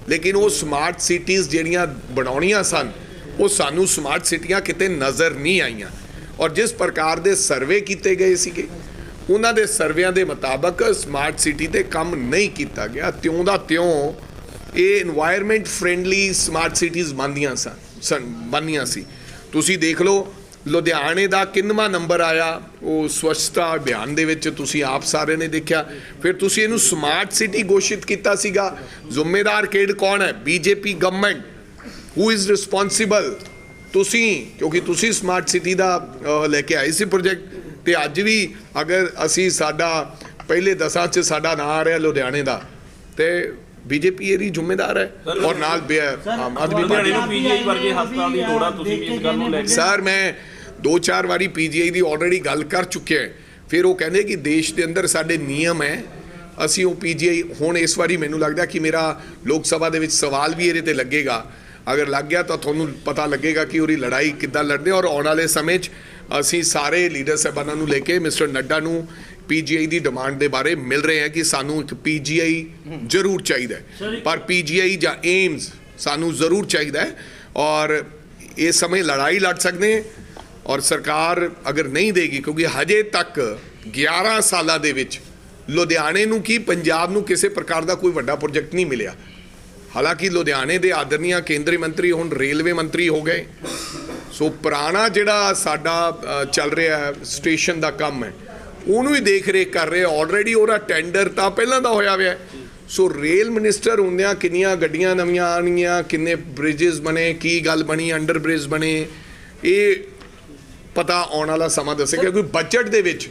ਲੇਕਿਨ ਉਹ ਸਮਾਰਟ ਸਿਟੀਜ਼ ਜਿਹੜੀਆਂ ਬਣਾਉਣੀਆਂ ਸਨ, ਉਹ ਸਾਨੂੰ ਸਮਾਰਟ ਸਿਟੀਆਂ ਕਿਤੇ ਨਜ਼ਰ ਨਹੀਂ ਆਈਆਂ। ਔਰ ਜਿਸ ਪ੍ਰਕਾਰ ਦੇ ਸਰਵੇ ਕੀਤੇ ਗਏ ਸੀਗੇ, ਉਹਨਾਂ ਦੇ ਸਰਵਿਆਂ ਦੇ ਮੁਤਾਬਕ ਸਮਾਰਟ ਸਿਟੀ ਤੇ ਕੰਮ ਨਹੀਂ ਕੀਤਾ ਗਿਆ। ਤਿਉਂ ਦਾ ਤਿਉਂ ਇਹ এনवायरमेंट ਫਰੈਂਡਲੀ ਸਮਾਰਟ ਸਿਟੀਜ਼ ਬਣਦੀਆਂ ਸਨ, ਬਣਨੀਆਂ ਸੀ। ਤੁਸੀਂ ਦੇਖ ਲਓ ਲੁਧਿਆਣੇ ਦਾ ਕਿੰਨਵਾਂ ਨੰਬਰ ਆਇਆ? ਉਹ ਸਵੱਛਤਾ ਅਭਿਆਨ ਦੇ ਵਿੱਚ ਤੁਸੀਂ ਆਪ ਸਾਰੇ ਨੇ ਦੇਖਿਆ। ਫਿਰ ਤੁਸੀਂ ਇਹਨੂੰ ਸਮਾਰਟ ਸਿਟੀ ਘੋਸ਼ਿਤ ਕੀਤਾ ਸੀਗਾ। ਜ਼ਿੰਮੇਦਾਰ ਕਿਹੜ ਕੌਣ ਹੈ? BJP government who is responsible ਤੁਸੀਂ ਕਿਉਂਕਿ ਤੁਸੀਂ ਸਮਾਰਟ ਸਿਟੀ ਦਾ ਲੈ ਕੇ ਆਏ ਸੀ ਪ੍ਰੋਜੈਕਟ ਤੇ ਅੱਜ ਵੀ ਅਗਰ ਅਸੀਂ ਸਾਡਾ ਪਹਿਲੇ ਦਸਾਂ 'ਚ ਸਾਡਾ ਨਾਂ ਆ ਰਿਹਾ ਲੁਧਿਆਣੇ ਦਾ ਤੇ ਬੀਜੇਪੀ ਇਹਦੀ ਜ਼ਿੰਮੇਦਾਰ ਹੈ। ਔਰ ਨਾਲ ਆਦਮੀ ਪਾਰਟੀ। ਨੂੰ ਪੀਜੀਆਈ ਵਰਗੇ ਹਸਪਤਾਲ ਦੀ ਲੋੜ ਆ ਤੁਸੀਂ ਵੀ ਇਸ ਗੱਲ ਨੂੰ ਲੈ ਕੇ। ਸਰ ਮੈਂ ਦੋ ਚਾਰ ਵਾਰੀ ਪੀਜੀਆਈ ਦੀ ਆਲਰੇਡੀ ਗੱਲ ਕਰ ਚੁੱਕਿਆ ਹਾਂ। ਫਿਰ ਉਹ ਕਹਿੰਦੇ ਕਿ ਦੇਸ਼ ਦੇ ਅੰਦਰ ਸਾਡੇ ਨਿਯਮ ਹੈ। ਅਸੀਂ ਉਹ ਪੀਜੀਆਈ ਹੁਣ ਇਸ ਵਾਰੀ ਮੈਨੂੰ ਲੱਗਦਾ ਕਿ ਮੇਰਾ ਲੋਕ ਸਭਾ ਦੇ ਵਿੱਚ ਸਵਾਲ ਵੀ ਇਹਦੇ ਤੇ ਲੱਗੇਗਾ। ਅਗਰ ਲੱਗ ਗਿਆ ਤਾਂ ਤੁਹਾਨੂੰ ਪਤਾ ਲੱਗੇਗਾ ਕਿ ਉਹਦੀ ਲੜਾਈ ਕਿੱਦਾਂ ਲੜਦੇ ਔਰ ਆਉਣ ਵਾਲੇ ਸਮੇਂ 'ਚ ਅਸੀਂ ਸਾਰੇ ਲੀਡਰ ਸਾਹਿਬਾਨਾਂ ਨੂੰ ਲੈ ਕੇ ਮਿਸਟਰ ਨੱਡਾ ਨੂੰ ਪੀਜੀਆਈ ਦੀ ਡਿਮਾਂਡ ਦੇ ਬਾਰੇ ਮਿਲ ਰਹੇ ਹਾਂ ਕਿ ਸਾਨੂੰ ਇੱਕ ਪੀਜੀਆਈ ਜ਼ਰੂਰ ਚਾਹੀਦਾ ਪਰ ਪੀਜੀਆਈ ਜਾਂ ਏਮਸ ਸਾਨੂੰ ਜ਼ਰੂਰ ਚਾਹੀਦਾ ਔਰ ਇਸ ਸਮੇਂ ਲੜਾਈ ਲੜ ਸਕਦੇ ਔਰ ਸਰਕਾਰ ਅਗਰ ਨਹੀਂ ਦੇਗੀ, ਕਿਉਂਕਿ ਹਜੇ ਤੱਕ 11 ਸਾਲਾਂ ਦੇ ਵਿੱਚ ਲੁਧਿਆਣੇ ਨੂੰ ਕੀ, ਪੰਜਾਬ ਨੂੰ ਕਿਸੇ ਪ੍ਰਕਾਰ ਦਾ ਕੋਈ ਵੱਡਾ ਪ੍ਰੋਜੈਕਟ ਨਹੀਂ ਮਿਲਿਆ। ਹਾਲਾਂਕਿ ਲੁਧਿਆਣੇ ਦੇ ਆਦਰਨੀਆ ਕੇਂਦਰੀ ਮੰਤਰੀ ਹੁਣ ਰੇਲਵੇ ਮੰਤਰੀ ਹੋ ਗਏ। ਸੋ ਪੁਰਾਣਾ ਜਿਹੜਾ ਸਾਡਾ ਚੱਲ ਰਿਹਾ ਹੈ, ਸਟੇਸ਼ਨ ਦਾ ਕੰਮ ਹੈ, ਉਹਨੂੰ ਹੀ ਦੇਖ ਰੇਖ ਕਰ ਰਹੇ ਆਲਰੇਡੀ ਉਹਦਾ ਟੈਂਡਰ ਤਾਂ ਪਹਿਲਾਂ ਦਾ ਹੋਇਆ ਹੋਇਆ ਸੋ ਰੇਲ ਮਿਨਿਸਟਰ ਹੁੰਦਿਆਂ ਕਿੰਨੀਆਂ ਗੱਡੀਆਂ ਨਵੀਆਂ ਆਣਗੀਆਂ ਕਿੰਨੇ ਬ੍ਰਿਜਸ ਬਣੇ, ਕੀ ਗੱਲ ਬਣੀ ਅੰਡਰ ਬ੍ਰਿਜ ਬਣੇ, ਇਹ ਪਤਾ ਆਉਣ ਵਾਲਾ ਸਮਾਂ ਦੱਸੇਗਾ ਕਿਉਂਕਿ ਬਜਟ ਦੇ ਵਿੱਚ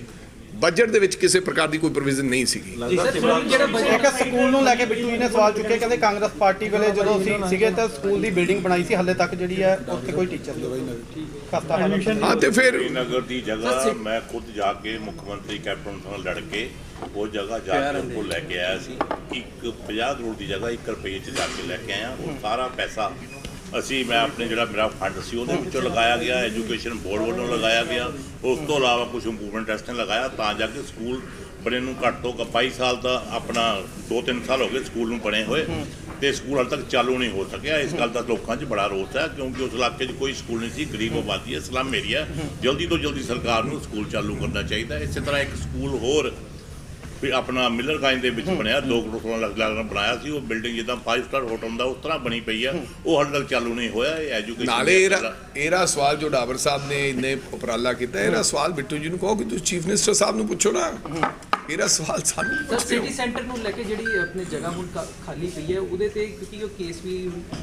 ਬਜਟ ਦੇ ਵਿੱਚ ਕਿਸੇ ਪ੍ਰਕਾਰ ਦੀ ਕੋਈ ਪ੍ਰੋਵੀਜ਼ਨ ਨਹੀਂ ਸੀਗੀ। ਜੀ ਸਰ ਜਿਹੜਾ ਬਜਟ ਇੱਕ ਸਕੂਲ ਨੂੰ ਲੈ ਕੇ ਬਿੱਟੂ ਜੀ ਨੇ ਸਵਾਲ ਚੁੱਕਿਆ ਕਹਿੰਦੇ ਕਾਂਗਰਸ ਪਾਰਟੀ ਵੇਲੇ ਜਦੋਂ ਅਸੀਂ ਸੀਗੇ ਤਾਂ ਸਕੂਲ ਦੀ ਬਿਲਡਿੰਗ ਬਣਾਈ ਸੀ ਹੱਲੇ ਤੱਕ ਜਿਹੜੀ ਹੈ ਉੱਥੇ ਕੋਈ ਟੀਚਰ ਨਹੀਂ ਖਸਤਾ ਹਾਂ ਤੇ ਫਿਰ ਨਗਰ ਦੀ ਜਗ੍ਹਾ ਮੈਂ ਖੁਦ ਜਾ ਕੇ ਮੁੱਖ ਮੰਤਰੀ ਕੈਪਟਨ ਨਾਲ ਲੜ ਕੇ ਉਹ ਜਗ੍ਹਾ ਜਾ ਕੇ ਉनको ਲੈ ਕੇ ਆਇਆ ਸੀ। ਇੱਕ 50 ਕਰੋੜ ਦੀ ਜਗ੍ਹਾ 1 ਰੁਪਏ 'ਚ ਜਾ ਕੇ ਲੈ ਕੇ ਆਇਆ। ਉਹ ਸਾਰਾ ਪੈਸਾ ਅਸੀਂ ਮੈਂ ਆਪਣੇ ਜਿਹੜਾ ਮੇਰਾ ਫੰਡ ਸੀ ਉਹਦੇ ਵਿੱਚੋਂ ਲਗਾਇਆ ਗਿਆ ਐਜੂਕੇਸ਼ਨ ਬੋਰਡ ਵੱਲੋਂ ਲਗਾਇਆ ਗਿਆ। ਉਸ ਤੋਂ ਇਲਾਵਾ ਕੁਝ ਇੰਪਰੂਵਮੈਂਟ ਟੈਸਟ ਨੇ ਲਗਾਇਆ ਤਾਂ ਜਾ ਕੇ ਸਕੂਲ ਬਣੇ ਨੂੰ ਘੱਟ ਤੋਂ ਘੱਟ 22 ਸਾਲ ਦਾ ਆਪਣਾ 2-3 ਸਾਲ ਹੋ ਗਏ ਸਕੂਲ ਨੂੰ ਬਣੇ ਹੋਏ। ਤੇ ਸਕੂਲ ਹਾਲੇ ਤੱਕ ਚਾਲੂ ਨਹੀਂ ਹੋ ਸਕਿਆ। ਇਸ ਗੱਲ ਦਾ ਲੋਕਾਂ 'ਚ ਬੜਾ ਰੋਸ ਹੈ ਕਿਉਂਕਿ ਉਸ ਇਲਾਕੇ 'ਚ ਕੋਈ ਸਕੂਲ ਨਹੀਂ ਸੀ ਗਰੀਬ ਆਬਾਦੀ ਹੈ ਸਲਮ ਏਰੀਆ ਜਲਦੀ ਤੋਂ ਜਲਦੀ ਸਰਕਾਰ ਨੂੰ ਸਕੂਲ ਚਾਲੂ ਕਰਨਾ ਚਾਹੀਦਾ। ਇਸੇ ਤਰ੍ਹਾਂ ਇੱਕ ਸਕੂਲ ਹੋਰ ਵੀ ਆਪਣਾ ਮਿਲਰ ਗਾਈਨ ਦੇ ਵਿੱਚ ਬਣਿਆ 2 ਕਰੋੜ ਸੋਲਾਂ ਲੱਖ ਲੱਖ ਨਾਲ ਬਣਾਇਆ ਸੀ ਉਹ ਬਿਲਡਿੰਗ ਜਿੱਦਾਂ 5 ਸਟਾਰ ਹੋਟਲ ਦਾ ਉਸ ਤਰ੍ਹਾਂ ਬਣੀ ਪਈ ਆ। ਉਹ ਹਾਲੇ ਤੱਕ ਚਾਲੂ ਨਹੀਂ ਹੋਇਆ ਇਹ ਐਜੂਕੇਸ਼ਨ ਨਾਲੇ ਇਹਦਾ ਸਵਾਲ ਜੋ ਡਾਬਰ ਸਾਹਿਬ ਨੇ ਇੰਨੇ ਉਪਰਾਲਾ ਕੀਤਾ ਇਹਦਾ ਸਵਾਲ ਬਿੱਟੂ ਜੀ ਨੂੰ ਕਹੋ ਕਿ ਤੁਸੀਂ ਚੀਫ ਮਿਨਿਸਟਰ ਸਾਹਿਬ ਨੂੰ ਪੁੱਛੋ ਨਾ। ਇਹਦਾ ਸਵਾਲ ਸਾਨੂੰ ਸਰ ਸਿਟੀ ਸੈਂਟਰ ਨੂੰ ਲੈ ਕੇ ਜਿਹੜੀ ਆਪਣੀ ਜਗ੍ਹਾ ਹੁਣ ਖਾਲੀ ਪਈ ਹੈ ਉਹਦੇ ਤੇ ਕਿਉਂਕਿ ਉਹ ਕੇਸ ਵੀ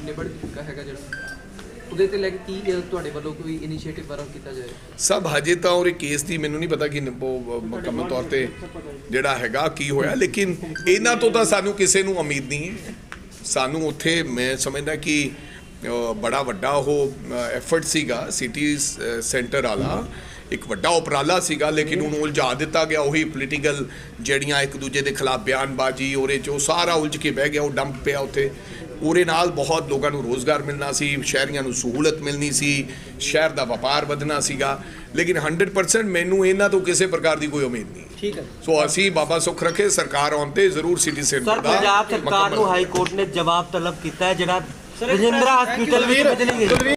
ਨਿਬੜ ਚੁੱਕਾ ਹੈਗਾ ਜਿਹੜਾ? ਉਹਦੇ ਤੇ ਲੈ ਕੇ ਕੀ ਤੁਹਾਡੇ ਵੱਲੋਂ ਕੋਈ ਇਨੀਸ਼ੀਏਟਿਵ ਵਗੈਰਾ ਕੀਤਾ ਜਾਏ? ਸਭ ਹਜੇ ਤਾਂ ਉਹਦੇ ਕੇਸ ਦੀ ਮੈਨੂੰ ਨਹੀਂ ਪਤਾ ਕਿ ਮੁਕੰਮਲ ਤੌਰ ਤੇ ਜਿਹੜਾ ਹੈਗਾ ਕੀ ਹੋਇਆ, ਲੇਕਿਨ ਇਹਨਾਂ ਤੋਂ ਤਾਂ ਸਾਨੂੰ ਕਿਸੇ ਨੂੰ ਉਮੀਦ ਨਹੀਂ ਹੈ। ਸਾਨੂੰ ਉੱਥੇ, ਮੈਂ ਸਮਝਦਾ ਕਿ ਬੜਾ ਵੱਡਾ ਉਹ ਐਫਰਟ ਸੀਗਾ ਸਿਟੀ ਸੈਂਟਰ ਵਾਲਾ। ਇੱਕ ਵੱਡਾ ਉਪਰਾਲਾ ਸੀਗਾ, ਲੇਕਿਨ ਉਹਨੂੰ ਉਲਝਾ ਦਿੱਤਾ ਗਿਆ, ਉਹੀ ਪੋਲੀਟੀਕਲ ਜਿਹੜੀਆਂ ਇੱਕ ਦੂਜੇ ਦੇ ਖਿਲਾਫ ਬਿਆਨਬਾਜ਼ੀ, ਉਹਦੇ ਚ ਸਾਰਾ ਉਲਝ ਕੇ ਬਹਿ ਗਿਆ, ਉਹ ਡੰਪ ਪਿਆ ਉੱਥੇ। ਉਹਦੇ ਨਾਲ ਬਹੁਤ ਲੋਕਾਂ ਨੂੰ ਰੋਜ਼ਗਾਰ ਮਿਲਣਾ ਸੀ ਸ਼ਹਿਰੀਆਂ ਨੂੰ ਸਹੂਲਤ ਮਿਲਣੀ ਸੀ ਸ਼ਹਿਰ ਦਾ ਵਪਾਰ ਵਧਣਾ ਸੀਗਾ। ਲੇਕਿਨ 100% ਮੈਨੂੰ ਇਹਨਾਂ ਤੋਂ ਕਿਸੇ ਪ੍ਰਕਾਰ ਦੀ ਕੋਈ ਉਮੀਦ ਨਹੀਂ। ਠੀਕ ਹੈ। ਸੋ ਅਸੀਂ ਬਾਬਾ ਸੁੱਖ ਰੱਖੇ ਸਰਕਾਰ ਆਉਣ ਤੇ ਜ਼ਰੂਰ ਸਿਟੀ ਸੈਂਟਰ ਸਰ ਦਾ ਪੰਜਾਬ ਸਰਕਾਰ ਨੂੰ ਹਾਈ ਕੋਰਟ ਨੇ ਜਵਾਬ ਤਲਬ ਕੀਤਾ ਹੈ ਜਿਹੜਾ ਰਜਿੰਦਰਾ ਹਸਪੀਟਲ ਵਿੱਚ ਬਦਲੀ ਗਈ